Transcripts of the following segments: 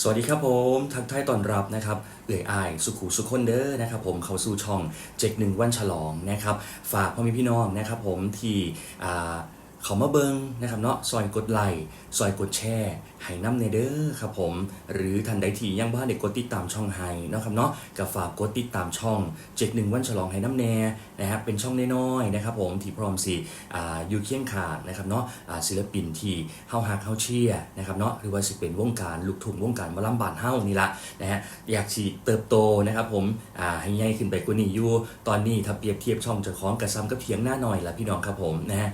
สวัสดีครับผมทักทายตอนรับนะครับเอื่อยอายสุขุสุขคนเดอร์นะครับผมเข้าสู่ช่องเจ็กหนึ่งวันฉลองนะครับฝากพ่อแม่พี่น้องนะครับผมที่อ่า เขามาเบิงนะครับเนาะซอยกดไลค์ซอยกดแชร์ให้น้ำในเด้อครับผม หรือทันใดที่ยังบ้านเด็กกดติดตามช่องไฮเนะครับเนาะกับฝากกดติดตามช่องเจ็กหนึ่งวันฉลองให้น้ำแน่นะครับเป็นช่องน้อยๆนะครับผมที่พร้อมสิอ่าอยู่เคียงขางนะครับเนาะอ่าศิลปินที่เฮาฮักเฮาเชียนะครับเนาะหรือว่าสิเป็นวงการลูกทุ่งวงการมอลำบานเฮานี่ละนะฮะอยากสิเติบโตนะครับผมอ่าให้ใหญ่ขึ้นไปกว่านี้อยู่ตอนนี้ถ้าเปรียบเทียบช่องจะคล้องกระซ้ำกับเทียงหน้าหน่อยละพี่น้องครับผมนะฮะ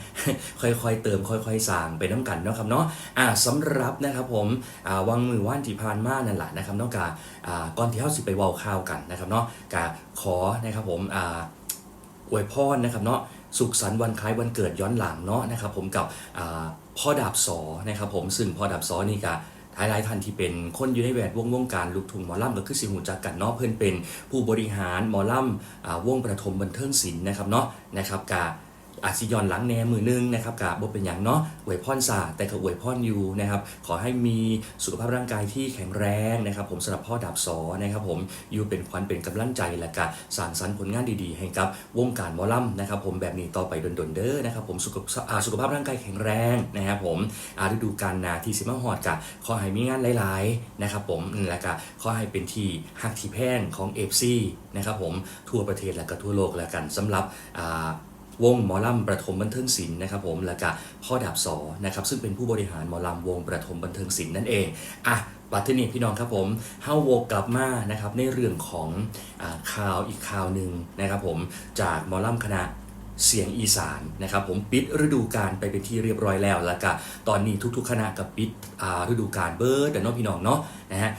ค่อยๆ เติมค่อยๆสร้างไปน้ำกันเนาะครับเนาะอ่าสำหรับนะครับผมอ่าวังมือว่านที่ผ่านมานั่นแหละนะครับเนาะกาอ่าก่อนที่เฮาสิไปเว้าข่าวกันนะครับเนาะกาขอนะครับผมอ่าอวยพรนะครับเนาะสุขสันต์วันคล้ายวันเกิดย้อนหลังเนาะนะครับผมกับอ่าพ่อดาบสอนะครับผมซึ่งพ่อดาบสอนี่ก็หลายหลายๆท่านที่เป็นคนอยู่ในแวดวงวงการลูกทุ่งหมอลำก็คือสิหูจักกันเนาะเพื่อนเป็นผู้บริหารหมอลำอ่าวงประถมบันเทิงศิลป์นะครับเนาะนะครับกา อาจสิย้อนหลังแหนมือนึงนะครับกะบ่เป็นอย่างเนาะอวยพรศาสตร์แต่ก็อวยพรอยู่นะครับขอให้มีสุขภาพร่างกายที่แข็งแรงนะครับ ผมสำหรับพ่อดาบสอนะครับผมอยู่เป็นขวัญเป็นกำลังใจและกะสร้างสรรค์ผลงานดีๆ ให้กับวงการมอลำนะครับผมแบบนี้ต่อไปดนๆเด้อนะครับผมสุขสุขภาพร่างกายแข็งแรงนะครับผมอาฤดูกาลนาที่สิมาฮอดกะขอให้มีงานหลายๆนะครับผมและกะขอให้เป็นที่หักที่แพงของเอฟซีนะครับผมทั่วประเทศและก็ทั่วโลกแล้วกันสำหรับอ่า วงหมอลำประถมบันเทิงศิลป์นะครับผมและกะพ่อดาบสอนะครับซึ่งเป็นผู้บริหารหมอลำวงประถมบันเทิงศิลป์นั่นเองอะปัตตานีพี่น้องครับผมเฮาโวกกลับมานะครับในเรื่องของอข่าวอีกข่าวหนึ่งนะครับผมจากหมอลำคณะ เสียงอีสานนะครับผมปิดฤดูกาลไปเป็นที่เรียบร้อยแล้วแล้วก็ตอนนี้ทุกๆ คณะกับปิดฤดูกาลเบิร์ดแต่น้องพี่น้องเนาะนะฮะ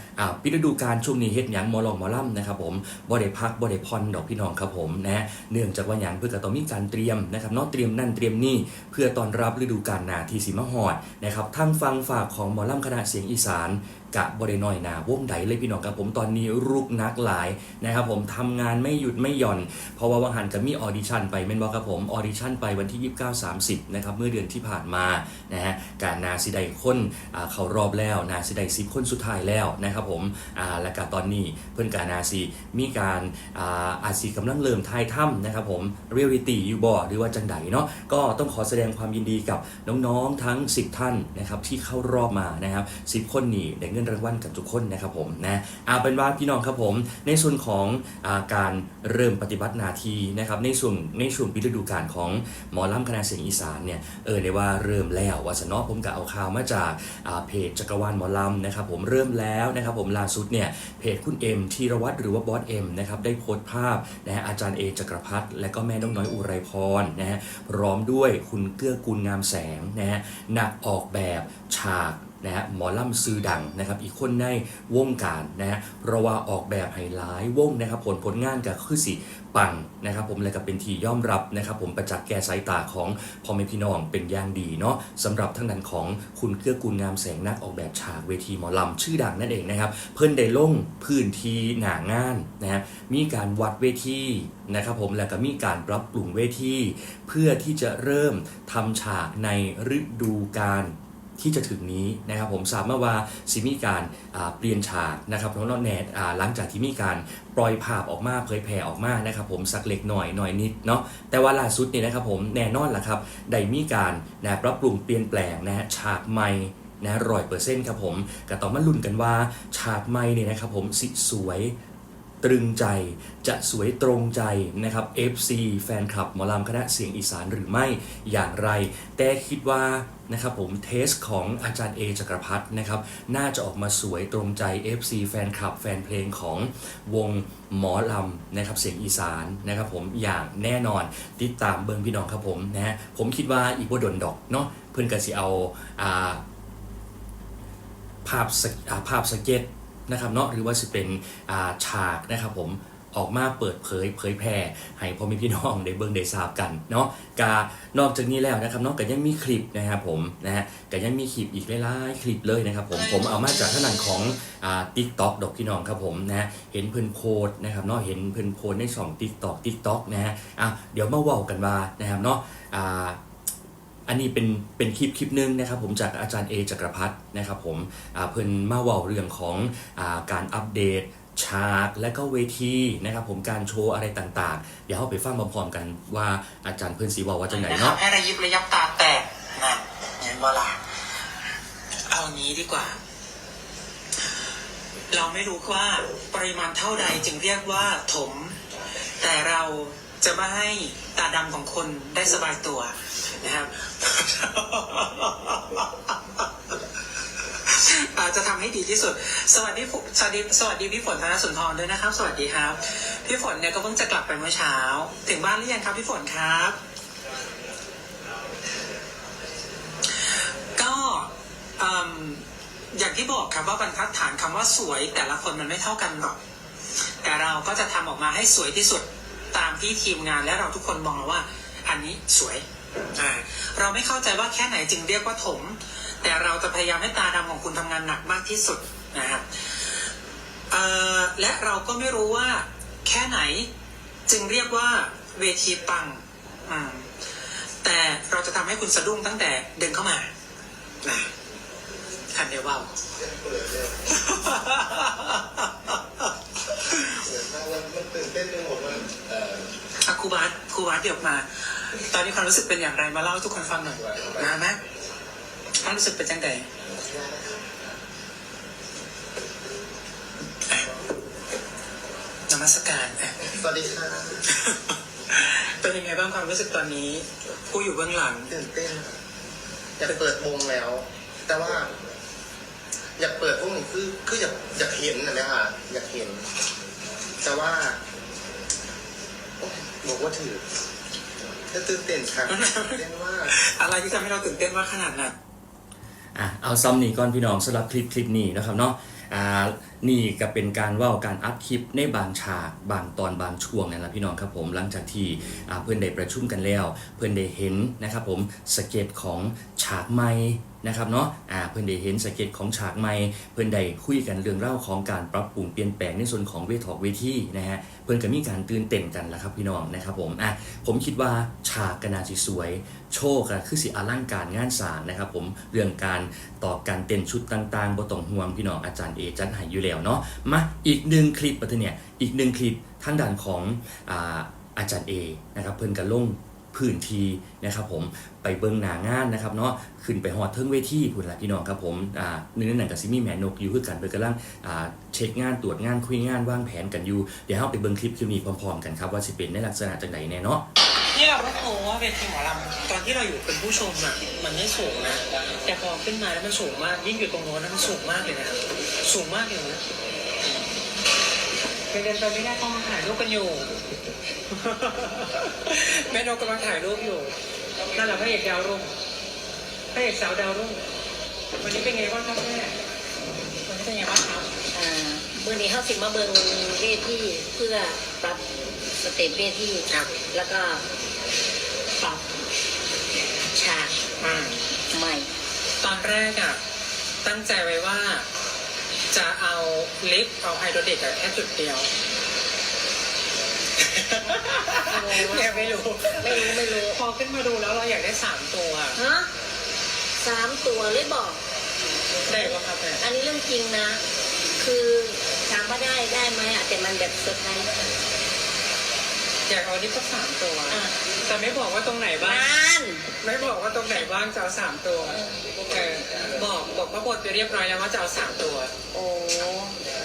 ปิดฤดูกาลช่วงนี้เฮ็ดหยังมอลองมอล่ำนะครับผมบ่ได้พักบ่ได้พรดอกพี่น้องครับผมนะฮะเนื่องจากว่าหยังเพื่อก็ต้องมีการเตรียมนะครับเนาะเตรียมนั่นเตรียมนี่เพื่อตอนรับฤดูกาลนาที่สิมาฮอดนะครับทั้งฟังฝากของมอล่ำคณะเสียงอีสาน กะบริน้อยหนาวงใดเลยพี่น้องครับผมตอนนี้รุกนักหลายนะครับผมทำงานไม่หยุดไม่หย่อน เพราะว่าวังหันจะมีออดิชั่นไปเม่นบอกครับผมออดิชั่นไปวันที่ 29 30นะครับเมื่อเดือนที่ผ่านมานะฮะการนาซิไดคนเขารอบแล้วนาซิไดซิคนสุดท้ายแล้วนะครับผมอ่าและก็ตอนนี้เพื่อนกานาซีมีการอาซีกำลังเริ่มทายถ้ำนะครับผมเรียลิตี้ยูบอหรือว่าจังไดเนาะก็ต้องขอแสดงความยินดีกับน้องๆทั้ง 10 ท่านนะครับที่เข้ารอบมานะครับ10 คนนี่ได้เงินรางวัลกับทุกคนนะครับผมนะเอาเป็นว่าพี่น้องครับผม ในส่วนของอาการเริ่มปฏิบัติหนาทีนะครับในส่วนในช่วงปีฤดูกาลของหมอลำคณะเสียงอีสานเนี่ยเออได้ว่าเริ่มแล้วว่าสนอผมก็เอาข่าวมาจากาเพจจักรวาลหมอลำนะครับผมเริ่มแล้วนะครับผมล่าสุดเนี่ยเพจคุณเอ็มธีรวัตรหรือว่าบอสเอ็มนะครับได้โพสต์ภาพนะฮะอาจารย์เอจักรพัฒน์และก็แม่น้องน้อยอุไรพรนะฮะพร้อมด้วยคุณเกื้อกูลงามแสงนะฮะนักออกแบบฉาก นะฮะหมอลำซื้อดังนะครับอีกคนในวงการนะฮะเพราะว่าออกแบบให้หลายวงนะครับผลผลงานก็คือสิปังนะครับผมและก็เป็นที่ยอมรับนะครับผมประจักษ์แก่สายตาของพ่อแม่พี่น้องเป็นอย่างดีเนาะสำหรับทั้งนั้นของคุณเกื้อกูลงามแสงนักออกแบบฉากเวทีหมอลำชื่อดังนั่นเองนะครับเพิ่นได้ลงพื้นที่หนางานนะฮะมีการวัดเวทีนะครับผมแล้วก็มีการปรับปรุงเวทีเพื่อที่จะเริ่มทำฉากในฤดูกาล ที่จะถึงนี้นะครับผมสามารถว่าสิมีการเปลี่ยนฉากนะครับน้องแนทหลังจากที่มีการปล่อยภาพออกมาเผยแผ่ออกมานะครับผมสักเล็กหน่อยหน่อยนิดเนาะแต่ว่าล่าสุดนี่นะครับผมแน่นอนล่ะครับได้มีการนะปรับปรุงเปลี่ยนแปลงนะฮะฉากใหม่นะร้อยเปอร์เซ็นต์ครับผมก็ต้องมาลุ้นกันว่าฉากใหม่เนี่ยนะครับผมสิสวย ตรึงใจจะสวยตรงใจนะครับ FC แฟนคลับหมอลำคณะเสียงอีสานหรือไม่อย่างไร แต่คิดว่านะครับผมเทสของอาจารย์เอจักรพัฒน์นะครับ น่าจะออกมาสวยตรงใจ FC แฟนคลับแฟนเพลงของวงหมอลำนะครับเสียงอีสานนะครับผมอย่างแน่นอนติดตามเบิงพี่น้องครับผมนะฮะผมคิดว่าอีกบ่ดนดอกเนาะเพื่อนก็สิเอาอาภาพสเกอ่าภาพสเก็ต นะครับเนาะหรือว่าจะเป็นาฉากนะครับผมออกมาเปิดเผยเผยแพร่ให้พ่อแม่พี่น้องได้เบิ่งได้ทราบกันเนาะกานอกจากนี้แล้วนะครับเนาะก็ยังมีคลิปนะครับผมนะฮะก็ยังมีคลิปอีกหลายๆคลิปเลยนะครับผมผมเอามาจากท่านันของอ่าติ๊กต็อกดอกพี่น้องครับผมนะฮะเห็นเพิ่นโพสนะครับเนาะเห็นเพิ่นโพสในช่องติ๊กต็อกติ๊กต็อกนะฮะอะเดี๋ยวมาเว้ากันว่านะครับเนาะอ่า อันนี้เป็นเป็นคลิปคลิปหนึงนะครับผมจากอาจารย์เอจักรพัฒน์นะครับผมเพิ่นมาว่าเรื่องของอการอัปเดตฉากและก็เวทีนะครับผมการโชว์อะไรต่างๆ เดี๋ยวเราไปฟังพร้อมๆกันว่าอาจารย์เพิ่นสีบอกว่าจังไหนเนาะให้ระยิบระยับตาแตกนั่นเห็นเวลาเอางี้ดีกว่า เราไม่รู้ว่าปริมาณเท่าใดจึงเรียกว่าถม แต่เรา จะไม่ให้ตาดำของคนได้สบายตัวนะครับ อาจจะทำให้ดีที่สุด สวัสดีสวัสดีสวัสดีพี่ฝนธนสุนทรด้วยนะครับ สวัสดีครับ พี่ฝนเนี่ยก็เพิ่งจะกลับไปเมื่อเช้า ถึงบ้านหรือยังครับพี่ฝนครับ ก็เอิ่มอย่างที่บอกครับว่าบรรทัดฐานคำว่าสวยแต่ละคนมันไม่เท่ากันหรอกแต่เราก็จะทำออกมาให้สวยที่สุด ตามที่ทีมงานและเราทุกคนมองว่า อันนี้สวยอ่าเราไม่เข้าใจว่าแค่ไหนจึงเรียกว่าถม แต่เราจะพยายามให้ตาดำของคุณทำงานหนักมากที่สุดนะครับและเราก็ไม่รู้ว่าแค่ไหนจึงเรียกว่าเวทีปังแต่เราจะทำให้คุณสะดุ้งตั้งแต่เดินเข้ามานะทันเดียวว่า ครูบาสครูบาสเดี๋ยวมา ตอนนี้ความรู้สึกเป็นอย่างไรมาเล่าให้ทุกคนฟังหน่อยนะไหมความรู้สึกเป็นยังไงอะนมัสการอะสวัสดีค่ะเป็นยังไงบ้างความรู้สึกตอนนี้ ผู้อยู่เบื้องหลังตื่นเต้นอยากเปิดวงแล้ว แต่ว่า อยากเปิดวงนี่คือคืออยากอยากเห็นนะนะคะอยากเห็น แต่ว่าโอ๊ย บอกว่าถือจะตื่นเต้นค่ะตื่นเต้นว่าอะไรที่ทำให้เราตื่นเต้นมากขนาดนั้นอะเอาซ้ำนี่ก่อนพี่น้องสำหรับคลิปคลิปนี้นะครับเนาะอ่า นี่ก็เป็นการว่าการอัดคลิปในบางฉากบางตอนบางช่วงนั่นแหละพี่น้องครับผมหลังจากที่เพื่อนได้ประชุมกันแล้ว เพื่อนได้เห็นนะครับผมสเก็ตของฉากใหม่นะครับเนาะอ่าเพื่อนได้เห็นสเก็ตของฉากใหม่เพื่อนได้คุยกันเรื่องเล่าของการปรับปรุงเปลี่ยนแปลงในส่วนของเวทอกเวทีนะฮะเพื่อนก็มีการตื่นเต้นกันแหละครับพี่น้องนะครับผมอะผมคิดว่าฉากก็น่าสิสวย โชว์ก็คือสิอลังการงานสางนะครับผมเรื่องการต่อการเต้นชุดต่างๆบ่ต้องห่วงพี่น้องอาจารย์เอจัดให้อยู่แล้วเนาะมาอีกหนึ่งคลิปปัทเนี่ยอีกหนึ่งคลิปทางด้านของอาอาจารย์เอนะครับเพิ่นก็ลงพื้นที่นะครับผมไปเบิ่งหนางานนะครับเนาะขึ้นไปฮอดเทิงเวทีพุ่นละพี่น้องครับผมอ่าหนึ่งในนั้นก็สิมี่แม่นกอยู่คือกันเพิ่นกำลังอ่าเช็คงานตรวจงานคุยงานวางแผนกันอยู่ เดี๋ยวเราไปเบิ่งคลิปคลิปนี้พร้อมๆกันครับว่าสิเป็นในลักษณะจังไดแน่เนาะ นี่เราก็โอ้ว่าเวทีหมอลำตอนที่เราอยู่เป็นผู้ชมอะมันไม่สูงนะแต่พอขึ้นมาแล้วมันสูงมาก ยิ่งอยู่ตรงโน้นนะมันสูงมากเลยนะสูงมากเลยนะเดินไปไม่ได้ต้องมาถ่ายรูปกันอยู่แม่นกกำลังถ่ายรูปอยู่นั่นแหละพระเอกดาวรุ่งพระเอกสาวดาวรุ่งวันนี้เป็นไงบ้างครับแม่วันนี้เป็นไงบ้างครับอ่ามื่อนี้เขาสิมาเบิงเวทีเพื่อปรับสเตจเวทีครับแล้วก็ ปรับฉากอ่าใหม่ ตอนแรกอะ ตั้งใจไว้ว่า จะเอาลิฟต์เอาไฮโดรเด็กอะแค่จุดเดียวเนี่ยไม่รู้ ไม่รู้ไม่รู้พอขึ้นมาดูแล้วเราอยากได้สามตัว ฮะสามตัวเลยบอก ได้ปะครับแม่อันนี้เรื่องจริงนะ คือถามว่าได้ได้ไหมอะแต่มันแบบเซอร์ไพรส์ อยากเอาลิฟต์สักสามตัวอะแต่ไม่บอกว่าตรงไหนบ้าง นั่น ไม่บอกว่าตรงไหนบ้างจะเอาสามตัวเออบอกบอกพระบทไปเรียบร้อยแล้วว่าจะเอาสามตัว โอ้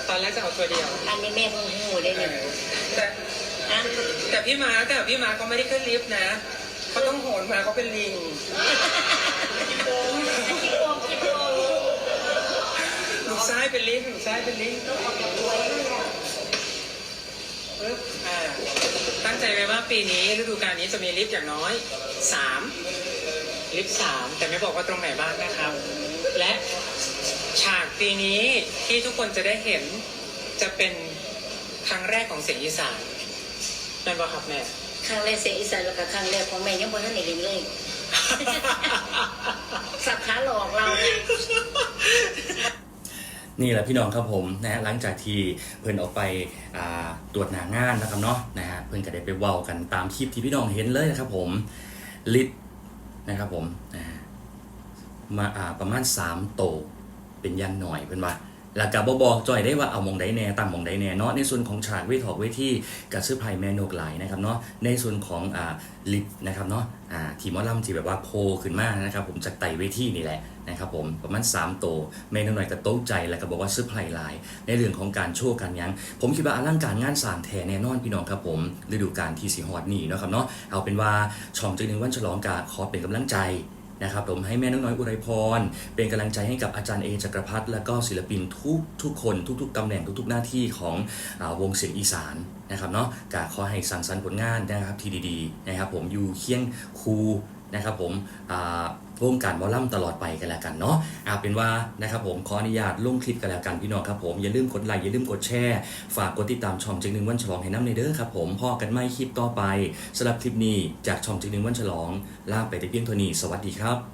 ตอนแรกจะเอาตัวเดียวอันนี้แม่เพิ่งหูได้เอเนี่ยอแต่อะแต่พี่มาแต่พี่มาเขาไม่ได้ขึ้นลิฟต์นะเขาต้องโหนมาเขาเป็นลิง คิดโกงคิดโกงคิดโกงหนูซ้ายเป็นลิงก์หนูซ้ายเป็นลิงก์ต้องออกจากตัวเลยอะ ปึ๊บอ่าตั้ง ใจไว้ว่าปีนี้ฤดูกาลนี้จะมีลิฟต์อย่างน้อยสามลิฟต์สามแต่ไม่บอกว่าตรงไหนบ้างนะครับ และฉากปีนี้ที่ทุกคนจะได้เห็นจะเป็นครั้งแรกของเสียงอีสานนั่นป่ะครับแม่ครั้งแรกเสียงอีสานแล้วก็ครั้งแรกของแม่ยังบ่ทันได้เห็นเลยสับขาหลอกเราเนี่ย นี่แหละพี่น้องครับผมนะฮะหลังจากที่เพิ่อนออกไปตรวจหนางานนะครับเนาะนะฮะเพิ่อนก็ได้ไปเว้ากันตามคลิปที่พี่น้องเห็นเลยนะครับผมลิศนะครับผมอ่ามาอ่าประมาณ 3 โตเป็นยันหน่อยเพิ่นว่าแล้วก็บบอกจอยได้ว่าเอามองไดแน่ตั้งมองไดแน่เนาะในส่วนของฉากเวทถอกเวทีกับซื้อไพ่แม่นกหลนะครับเนาะในส่วนของอ่าลิฟนะครับเนาะอ่าทีมหมอลำที่แบบว่าโพลขึ้นมานะครับผมจากไตเวทีนี่แหละ นะครับผมประมาณ3โตแม่นกหน่อยก็โต๊ะใจแล้วก็บอกว่าซื้อไพ่ลาย ในเรื่องของการโชว์การยังผมคิดว่าอลังการงานสางแท้แน่นอนพี่น้องครับผมฤดูกาลที่สีฮอดนี่เนาะครับเนาะเอาเป็นว่าช่องจึงหนึ่งวันฉลองกาขอเป็นกำลังใจนะครับผมให้แม่น้องน้อยอุไรพร เป็นกำลังใจให้กับอาจารย์เอจักรพัฒน์และก็ศิลปินทุกทุกคนทุกๆตำแหน่งทุกๆหน้าที่ของอวงเสียงอีสานนะครับเนาะกาขอให้สร้างสรรค์ผลงานนะครับที่ดีๆนะครับผมอยู่เคียงครูนะครับผมอ่า วงการวอลล่มตลอดไปกันแล้วกันเนาะเอาเป็นว่านะครับผมขออนุญาตลงคลิปกันแล้วกันพี่น้องครับผมอย่าลืมกดไลค์อย่าลืมกดแชร์ฝากกดติดตามช่องจึงหนึ่งวันฉลองให้น้ำในเด้อครับผมพอกันไม่คลิปต่อไปสำหรับคลิปนี้จากช่องจึงหนึ่งวันฉลองลาไปแต่เพียงเท่านี้สวัสดีครับ